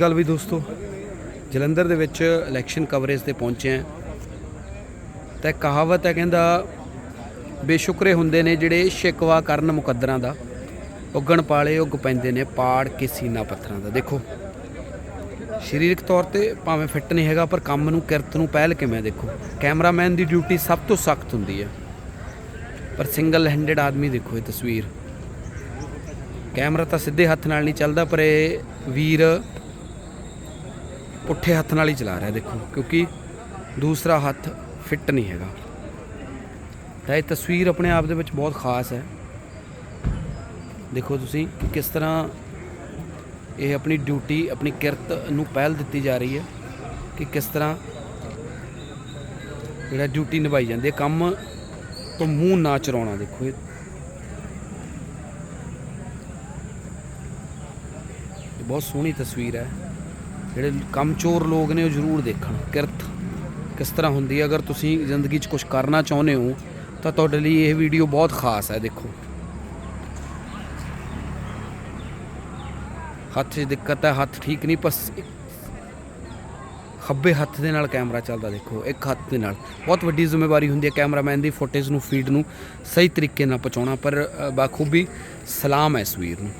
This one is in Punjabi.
ਗੱਲ ਵੀ ਦੋਸਤੋ, ਜਲੰਧਰ ਦੇ ਵਿੱਚ ਇਲੈਕਸ਼ਨ ਕਵਰੇਜ ਤੇ ਪਹੁੰਚੇ ਆ ਤਾਂ ਕਹਾਵਤ ਹੈ, ਕਹਿੰਦਾ, ਬੇਸ਼ੁਕਰੇ ਹੁੰਦੇ ਨੇ ਜਿਹੜੇ ਸ਼ਿਕਵਾ ਕਰਨ ਮੁਕੱਦਰਾਂ ਦਾ, ਉੱਗਣ ਪਾਲੇ ਉੱਗ ਪੈਂਦੇ ਨੇ ਪਾੜ ਕੇ ਸੀਨਾ ਪੱਥਰਾਂ ਦਾ। ਦੇਖੋ, ਸਰੀਰਕ ਤੌਰ ਤੇ ਭਾਵੇਂ ਫਿੱਟ ਨਹੀਂ ਹੈਗਾ, ਪਰ ਕੰਮ ਨੂੰ, ਕਿਰਤ ਨੂੰ ਪਹਿਲ ਕਿਵੇਂ ਦੇਖੋ? ਕੈਮਰਾਮੈਨ ਦੀ ਡਿਊਟੀ ਸਭ ਤੋਂ ਸਖਤ ਹੁੰਦੀ ਹੈ। ਪਰ ਸਿੰਗਲ ਹੈਂਡਡ ਆਦਮੀ ਦੇਖੋ ਇਹ ਤਸਵੀਰ। ਕੈਮਰਾ ਤਾਂ ਸਿੱਧੇ ਹੱਥ ਨਾਲ ਨਹੀਂ ਚੱਲਦਾ, ਪਰ ਇਹ ਵੀਰ ਪੁੱਠੇ ਹੱਥ ਨਾਲ ਹੀ ਚਲਾ ਰਿਹਾ, ਦੇਖੋ, ਕਿਉਂਕਿ ਦੂਸਰਾ ਹੱਥ ਫਿੱਟ ਨਹੀਂ ਹੈਗਾ। ਤਾਂ ਇਹ ਤਸਵੀਰ ਆਪਣੇ ਆਪ ਦੇ ਵਿੱਚ ਬਹੁਤ ਖਾਸ ਹੈ। ਦੇਖੋ ਤੁਸੀਂ ਕਿਸ ਤਰ੍ਹਾਂ ਇਹ ਆਪਣੀ ਡਿਊਟੀ ਆਪਣੀ ਕਿਰਤ ਨੂੰ ਪਹਿਲ ਦਿੱਤੀ ਜਾ ਰਹੀ ਹੈ ਕਿ ਕਿਸ ਤਰ੍ਹਾਂ ਜਿਹੜਾ ਡਿਊਟੀ ਨਿਭਾਈ ਜਾਂਦੀ ਹੈ। ਕੰਮ ਤੋਂ ਮੂੰਹ ਨਾ ਚਰਾਉਣਾ, ਦੇਖੋ ਇਹ ਬਹੁਤ ਸੋਹਣੀ ਤਸਵੀਰ ਹੈ। ਜਿਹੜੇ ਕੰਮਚੋਰ ਲੋਕ ਨੇ ਉਹ ਜ਼ਰੂਰ ਦੇਖਣ। ਕਿਰਤ ਕਿਸ ਤਰ੍ਹਾਂ ਹੁੰਦੀ ਹੈ? ਅਗਰ ਤੁਸੀਂ ਜ਼ਿੰਦਗੀ 'ਚ ਕੁਝ ਕਰਨਾ ਚਾਹੁੰਦੇ ਹੋ, ਤਾਂ ਤੁਹਾਡੇ ਲਈ ਇਹ ਵੀਡੀਓ ਬਹੁਤ ਖਾਸ ਹੈ, ਦੇਖੋ। ਹੱਥ 'ਚ ਦਿੱਕਤ ਹੈ, ਹੱਥ ਠੀਕ ਨਹੀਂ, ਬਸ ਖੱਬੇ ਹੱਥ ਦੇ ਨਾਲ ਕੈਮਰਾ ਚੱਲਦਾ, ਦੇਖੋ, ਇੱਕ ਹੱਥ ਦੇ ਨਾਲ। ਬਹੁਤ ਵੱਡੀ ਜ਼ਿੰਮੇਵਾਰੀ ਹੁੰਦੀ ਹੈ ਕੈਮਰਾਮੈਨ ਦੀ ਫੁਟੇਜ ਨੂੰ, ਫੀਡ ਨੂੰ ਸਹੀ ਤਰੀਕੇ ਨਾਲ ਪਹੁੰਚਾਉਣਾ, ਪਰ ਬਾਖੂਬੀ ਸਲਾਮ ਹੈ ਇਸ ਵੀਰ ਨੂੰ।